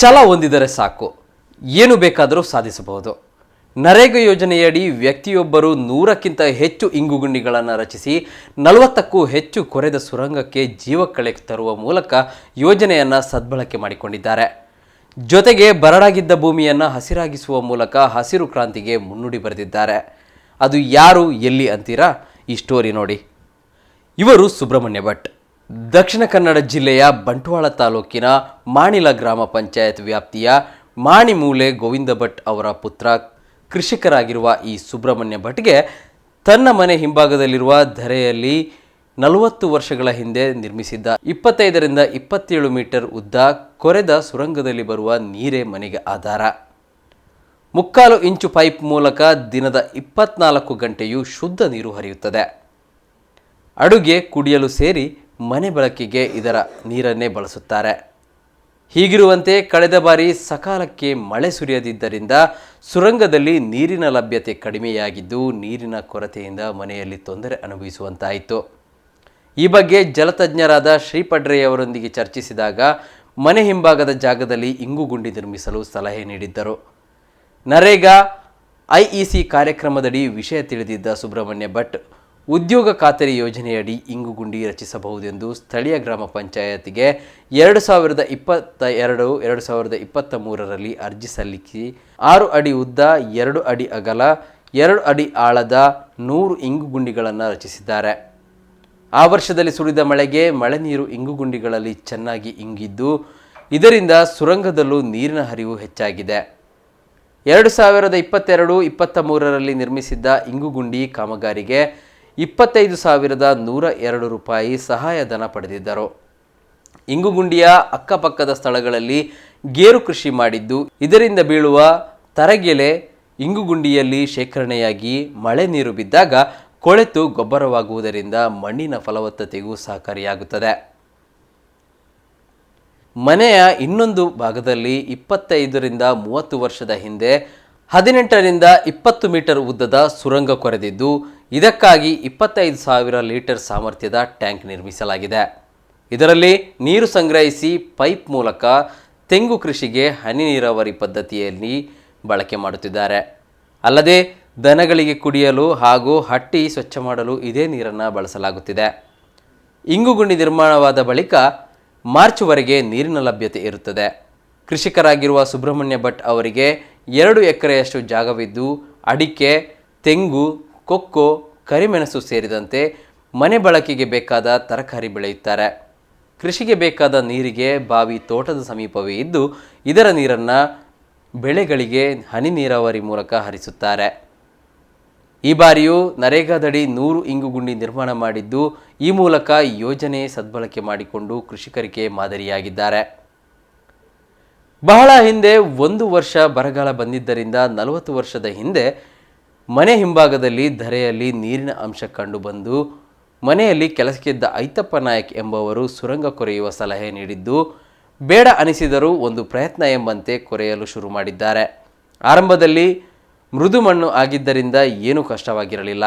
ಛಲ ಹೊಂದಿದರೆ ಸಾಕು. ಏನು ಬೇಕಾದರೂ ಸಾಧಿಸಬಹುದು. ನರೇಗಾ ಯೋಜನೆಯಡಿ ವ್ಯಕ್ತಿಯೊಬ್ಬರು ನೂರಕ್ಕಿಂತ ಹೆಚ್ಚು ಇಂಗುಗುಂಡಿಗಳನ್ನು ರಚಿಸಿ, ನಲವತ್ತಕ್ಕೂ ಹೆಚ್ಚು ಕೊರೆದ ಸುರಂಗಕ್ಕೆ ಜೀವಕಳೆ ತರುವ ಮೂಲಕ ಯೋಜನೆಯನ್ನು ಸದ್ಬಳಕೆ ಮಾಡಿಕೊಂಡಿದ್ದಾರೆ. ಜೊತೆಗೆ ಬರಡಾಗಿದ್ದ ಭೂಮಿಯನ್ನು ಹಸಿರಾಗಿಸುವ ಮೂಲಕ ಹಸಿರು ಕ್ರಾಂತಿಗೆ ಮುನ್ನುಡಿ ಬರೆದಿದ್ದಾರೆ. ಅದು ಯಾರು ಎಲ್ಲಿ ಅಂತೀರಾ? ಈ ಸ್ಟೋರಿ ನೋಡಿ. ಇವರು ಸುಬ್ರಹ್ಮಣ್ಯ ಭಟ್. ದಕ್ಷಿಣ ಕನ್ನಡ ಜಿಲ್ಲೆಯ ಬಂಟ್ವಾಳ ತಾಲೂಕಿನ ಮಾಣಿಲ ಗ್ರಾಮ ಪಂಚಾಯತ್ ವ್ಯಾಪ್ತಿಯ ಮಾಣಿಮೂಲೆ ಗೋವಿಂದ ಭಟ್ ಅವರ ಪುತ್ರ ಕೃಷಿಕರಾಗಿರುವ ಈ ಸುಬ್ರಹ್ಮಣ್ಯ ಭಟ್ಗೆ ತನ್ನ ಮನೆ ಹಿಂಭಾಗದಲ್ಲಿರುವ ಧರೆಯಲ್ಲಿ ನಲವತ್ತು ವರ್ಷಗಳ ಹಿಂದೆ ನಿರ್ಮಿಸಿದ್ದ ಇಪ್ಪತ್ತೈದರಿಂದ ಇಪ್ಪತ್ತೇಳು ಮೀಟರ್ ಉದ್ದ ಕೊರೆದ ಸುರಂಗದಲ್ಲಿ ಬರುವ ನೀರೇ ಮನೆಗೆ ಆಧಾರ. ಮುಕ್ಕಾಲು ಇಂಚು ಪೈಪ್ ಮೂಲಕ ದಿನದ ಇಪ್ಪತ್ನಾಲ್ಕು ಗಂಟೆಯೂ ಶುದ್ಧ ನೀರು ಹರಿಯುತ್ತದೆ. ಅಡುಗೆ, ಕುಡಿಯಲು ಸೇರಿ ಮನೆ ಬಳಕೆಗೆ ಇದರ ನೀರನ್ನೇ ಬಳಸುತ್ತಾರೆ. ಹೀಗಿರುವಂತೆ ಕಳೆದ ಬಾರಿ ಸಕಾಲಕ್ಕೆ ಮಳೆ ಸುರಿಯದಿದ್ದರಿಂದ ಸುರಂಗದಲ್ಲಿ ನೀರಿನ ಲಭ್ಯತೆ ಕಡಿಮೆಯಾಗಿದ್ದು ನೀರಿನ ಕೊರತೆಯಿಂದ ಮನೆಯಲ್ಲಿ ತೊಂದರೆ ಅನುಭವಿಸುವಂತಾಯಿತು. ಈ ಬಗ್ಗೆ ಜಲತಜ್ಞರಾದ ಶ್ರೀಪಡ್ರೆಯವರೊಂದಿಗೆ ಚರ್ಚಿಸಿದಾಗ ಮನೆ ಹಿಂಭಾಗದ ಜಾಗದಲ್ಲಿ ಇಂಗುಗುಂಡಿ ನಿರ್ಮಿಸಲು ಸಲಹೆ ನೀಡಿದ್ದರು. ನರೇಗಾ ಐಇಸಿ ಕಾರ್ಯಕ್ರಮದಡಿ ವಿಷಯ ತಿಳಿದಿದ್ದ ಸುಬ್ರಹ್ಮಣ್ಯ ಭಟ್ ಉದ್ಯೋಗ ಖಾತರಿ ಯೋಜನೆಯಡಿ ಇಂಗುಗುಂಡಿ ರಚಿಸಬಹುದೆಂದು ಸ್ಥಳೀಯ ಗ್ರಾಮ ಪಂಚಾಯತಿಗೆ ಎರಡು ಸಾವಿರದ ಇಪ್ಪತ್ತ ಎರಡು ಎರಡು ಸಾವಿರದ ಇಪ್ಪತ್ತ ಮೂರರಲ್ಲಿ ಅರ್ಜಿ ಸಲ್ಲಿಸಿ ಆರು ಅಡಿ ಉದ್ದ, ಎರಡು ಅಡಿ ಅಗಲ, ಎರಡು ಅಡಿ ಆಳದ ನೂರು ಇಂಗುಗುಂಡಿಗಳನ್ನು ರಚಿಸಿದ್ದಾರೆ. ಆ ವರ್ಷದಲ್ಲಿ ಸುರಿದ ಮಳೆಗೆ ಮಳೆ ನೀರು ಇಂಗುಗುಂಡಿಗಳಲ್ಲಿ ಚೆನ್ನಾಗಿ ಇಂಗಿದ್ದು, ಇದರಿಂದ ಸುರಂಗದಲ್ಲೂ ನೀರಿನ ಹರಿವು ಹೆಚ್ಚಾಗಿದೆ. ಎರಡು ಸಾವಿರದ ಇಪ್ಪತ್ತೆರಡು, ಇಪ್ಪತ್ತ ಮೂರರಲ್ಲಿ ನಿರ್ಮಿಸಿದ್ದ ಇಂಗುಗುಂಡಿ ಕಾಮಗಾರಿಗೆ ಇಪ್ಪತ್ತೈದು ಸಾವಿರದ ನೂರ ಎರಡು ರೂಪಾಯಿ ಸಹಾಯಧನ ಪಡೆದಿದ್ದರು. ಇಂಗುಗುಂಡಿಯ ಅಕ್ಕಪಕ್ಕದ ಸ್ಥಳಗಳಲ್ಲಿ ಗೇರು ಕೃಷಿ ಮಾಡಿದ್ದು, ಇದರಿಂದ ಬೀಳುವ ತರಗೆಲೆ ಇಂಗುಗುಂಡಿಯಲ್ಲಿ ಶೇಖರಣೆಯಾಗಿ ಮಳೆ ನೀರು ಬಿದ್ದಾಗ ಕೊಳೆತು ಗೊಬ್ಬರವಾಗುವುದರಿಂದ ಮಣ್ಣಿನ ಫಲವತ್ತತೆಗೂ ಸಹಕಾರಿಯಾಗುತ್ತದೆ. ಮನೆಯ ಇನ್ನೊಂದು ಭಾಗದಲ್ಲಿ ಇಪ್ಪತ್ತೈದರಿಂದ ಮೂವತ್ತು ವರ್ಷದ ಹಿಂದೆ ಹದಿನೆಂಟರಿಂದ ಇಪ್ಪತ್ತು ಮೀಟರ್ ಉದ್ದದ ಸುರಂಗ ಕೊರೆದಿದ್ದು, ಇದಕ್ಕಾಗಿ ಇಪ್ಪತ್ತೈದು ಸಾವಿರ ಲೀಟರ್ ಸಾಮರ್ಥ್ಯದ ಟ್ಯಾಂಕ್ ನಿರ್ಮಿಸಲಾಗಿದೆ. ಇದರಲ್ಲಿ ನೀರು ಸಂಗ್ರಹಿಸಿ ಪೈಪ್ ಮೂಲಕ ತೆಂಗು ಕೃಷಿಗೆ ಹನಿ ನೀರಾವರಿ ಪದ್ಧತಿಯಲ್ಲಿ ಬಳಕೆ ಮಾಡುತ್ತಿದ್ದಾರೆ. ಅಲ್ಲದೆ, ದನಗಳಿಗೆ ಕುಡಿಯಲು ಹಾಗೂ ಹಟ್ಟಿ ಸ್ವಚ್ಛ ಮಾಡಲು ಇದೇ ನೀರನ್ನು ಬಳಸಲಾಗುತ್ತಿದೆ. ಇಂಗುಗುಂಡಿ ನಿರ್ಮಾಣವಾದ ಬಳಿಕ ಮಾರ್ಚ್ವರೆಗೆ ನೀರಿನ ಲಭ್ಯತೆ ಇರುತ್ತದೆ. ಕೃಷಿಕರಾಗಿರುವ ಸುಬ್ರಹ್ಮಣ್ಯ ಭಟ್ ಅವರಿಗೆ ಎರಡು ಎಕರೆಯಷ್ಟು ಜಾಗವಿದ್ದು ಅಡಿಕೆ, ತೆಂಗು, ಕೊಕ್ಕೋ, ಕರಿಮೆಣಸು ಸೇರಿದಂತೆ ಮನೆ ಬಳಕೆಗೆ ಬೇಕಾದ ತರಕಾರಿ ಬೆಳೆಯುತ್ತಾರೆ. ಕೃಷಿಗೆ ಬೇಕಾದ ನೀರಿಗೆ ಬಾವಿ ತೋಟದ ಸಮೀಪವೇ ಇದ್ದು ಇದರ ನೀರನ್ನು ಬೆಳೆಗಳಿಗೆ ಹನಿ ನೀರಾವರಿ ಮೂಲಕ ಹರಿಸುತ್ತಾರೆ. ಈ ಬಾರಿಯೂ ನರೇಗಾದಡಿ ನೂರು ಇಂಗುಗುಂಡಿ ನಿರ್ಮಾಣ ಮಾಡಿದ್ದು ಈ ಮೂಲಕ ಯೋಜನೆ ಸದ್ಬಳಕೆ ಮಾಡಿಕೊಂಡು ಕೃಷಿಕರಿಗೆ ಮಾದರಿಯಾಗಿದ್ದಾರೆ. ಬಹಳ ಹಿಂದೆ ಒಂದು ವರ್ಷ ಬರಗಾಲ ಬಂದಿದ್ದರಿಂದ ನಲವತ್ತು ವರ್ಷದ ಹಿಂದೆ ಮನೆ ಹಿಂಭಾಗದಲ್ಲಿ ಧರೆಯಲ್ಲಿ ನೀರಿನ ಅಂಶ ಕಂಡುಬಂದು ಮನೆಯಲ್ಲಿ ಕೆಲಸಕ್ಕಿದ್ದ ಐತಪ್ಪ ನಾಯಕ್ ಎಂಬವರು ಸುರಂಗ ಕೊರೆಯುವ ಸಲಹೆ ನೀಡಿದ್ದು, ಬೇಡ ಅನಿಸಿದರೂ ಒಂದು ಪ್ರಯತ್ನ ಎಂಬಂತೆ ಕೊರೆಯಲು ಶುರು ಮಾಡಿದ್ದಾರೆ. ಆರಂಭದಲ್ಲಿ ಮೃದು ಮಣ್ಣು ಆಗಿದ್ದರಿಂದ ಏನೂ ಕಷ್ಟವಾಗಿರಲಿಲ್ಲ.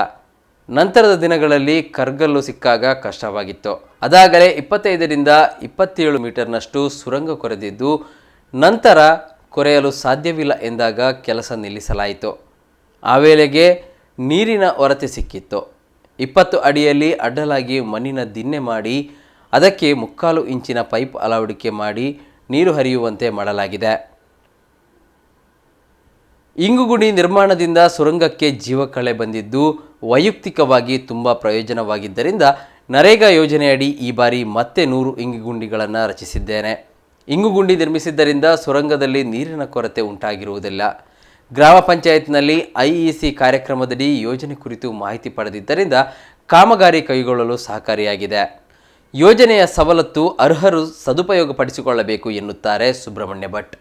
ನಂತರದ ದಿನಗಳಲ್ಲಿ ಕರ್ಗಲ್ಲು ಸಿಕ್ಕಾಗ ಕಷ್ಟವಾಗಿತ್ತು. ಅದಾಗಲೇ ಇಪ್ಪತ್ತೈದರಿಂದ ಇಪ್ಪತ್ತೇಳು ಮೀಟರ್ನಷ್ಟು ಸುರಂಗ ಕೊರೆದಿದ್ದು ನಂತರ ಕೊರೆಯಲು ಸಾಧ್ಯವಿಲ್ಲ ಎಂದಾಗ ಕೆಲಸ ನಿಲ್ಲಿಸಲಾಯಿತು. ಆ ವೇಳೆಗೆ ನೀರಿನ ಹೊರತೆ ಸಿಕ್ಕಿತ್ತು. ಇಪ್ಪತ್ತು ಅಡಿಯಲ್ಲಿ ಅಡ್ಡಲಾಗಿ ಮಣ್ಣಿನ ದಿನ್ನೆ ಮಾಡಿ, ಅದಕ್ಕೆ ಮುಕ್ಕಾಲು ಇಂಚಿನ ಪೈಪ್ ಅಳವಡಿಕೆ ಮಾಡಿ ನೀರು ಹರಿಯುವಂತೆ ಮಾಡಲಾಗಿದೆ. ಇಂಗುಗುಡಿ ನಿರ್ಮಾಣದಿಂದ ಸುರಂಗಕ್ಕೆ ಜೀವಕಳೆ ಬಂದಿದ್ದು ವೈಯಕ್ತಿಕವಾಗಿ ತುಂಬ ಪ್ರಯೋಜನವಾಗಿದ್ದರಿಂದ ನರೇಗಾ ಯೋಜನೆಯಡಿ ಈ ಬಾರಿ ಮತ್ತೆ ನೂರು ಇಂಗುಗುಂಡಿಗಳನ್ನು ರಚಿಸಿದ್ದೇನೆ. ಇಂಗುಗುಂಡಿ ನಿರ್ಮಿಸಿದ್ದರಿಂದ ಸುರಂಗದಲ್ಲಿ ನೀರಿನ ಕೊರತೆ ಉಂಟಾಗಿರುವುದಿಲ್ಲ. ಗ್ರಾಮ ಪಂಚಾಯತ್ನಲ್ಲಿ ಐಇಸಿ ಕಾರ್ಯಕ್ರಮದಡಿ ಯೋಜನೆ ಕುರಿತು ಮಾಹಿತಿ ಪಡೆದಿದ್ದರಿಂದ ಕಾಮಗಾರಿ ಕೈಗೊಳ್ಳಲು ಸಹಕಾರಿಯಾಗಿದೆ. ಯೋಜನೆಯ ಸವಲತ್ತು ಅರ್ಹರು ಸದುಪಯೋಗಪಡಿಸಿಕೊಳ್ಳಬೇಕು ಎನ್ನುತ್ತಾರೆ ಸುಬ್ರಹ್ಮಣ್ಯ ಭಟ್.